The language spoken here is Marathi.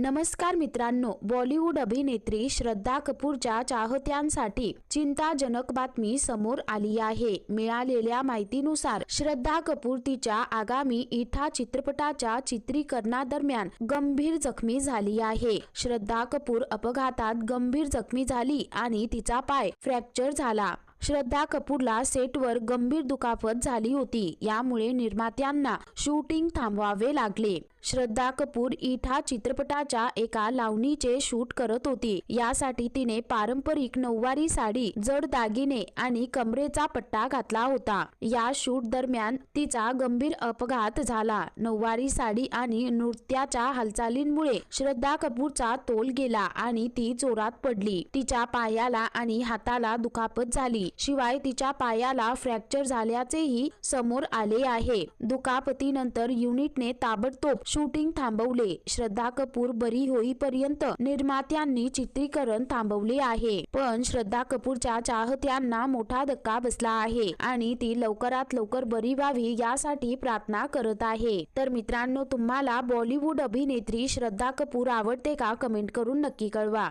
नमस्कार मित्रांनो बॉलिवूड अभिनेत्री श्रद्धा कपूरच्या चाहत्यांसाठी चिंताजनक बातमी समोर आली आहे. मिळालेल्या माहितीनुसार श्रद्धा कपूर तिच्या आगामी इठा चित्रपटाच्या चित्रीकरणादरम्यान गंभीर जखमी झाली आहे. श्रद्धा कपूर अपघातात गंभीर जखमी झाली आणि तिचा पाय फ्रॅक्चर झाला. श्रद्धा कपूरला सेटवर गंभीर दुखापत झाली होती. यामुळे निर्मात्यांना शूटिंग थांबवावे लागले. श्रद्धा कपूर इठा चित्रपटाच्या एका लावणीचे शूट करत होती. यासाठी तिने पारंपरिक नऊवारी साडी जड दागिने आणि कमरेचा पट्टा घातला होता. या शूट दरम्यान तिचा गंभीर अपघात झाला. नऊवारी साडी आणि नृत्याच्या हालचालींमुळे श्रद्धा कपूरचा तोल गेला आणि ती जोरात पडली. तिच्या पायाला आणि हाताला दुखापत झाली. शिवाय तिच्या पायाला फ्रॅक्चर झाल्याचेही समोर आले आहे. दुखापतीनंतर युनिटने ताबडतोब शूटिंग थांबवले. श्रद्धा कपूर बरी होईपर्यंत निर्मात्यांनी चित्रीकरण थांबवले आहे. पण श्रद्धा कपूरच्या चाहत्यांना मोठा धक्का बसला आहे आणि ती लवकरात लवकर बरी व्हावी यासाठी प्रार्थना करत आहे. तर मित्रांनो तुम्हाला बॉलिवूड अभिनेत्री श्रद्धा कपूर आवडते का? कमेंट करून नक्की कळवा.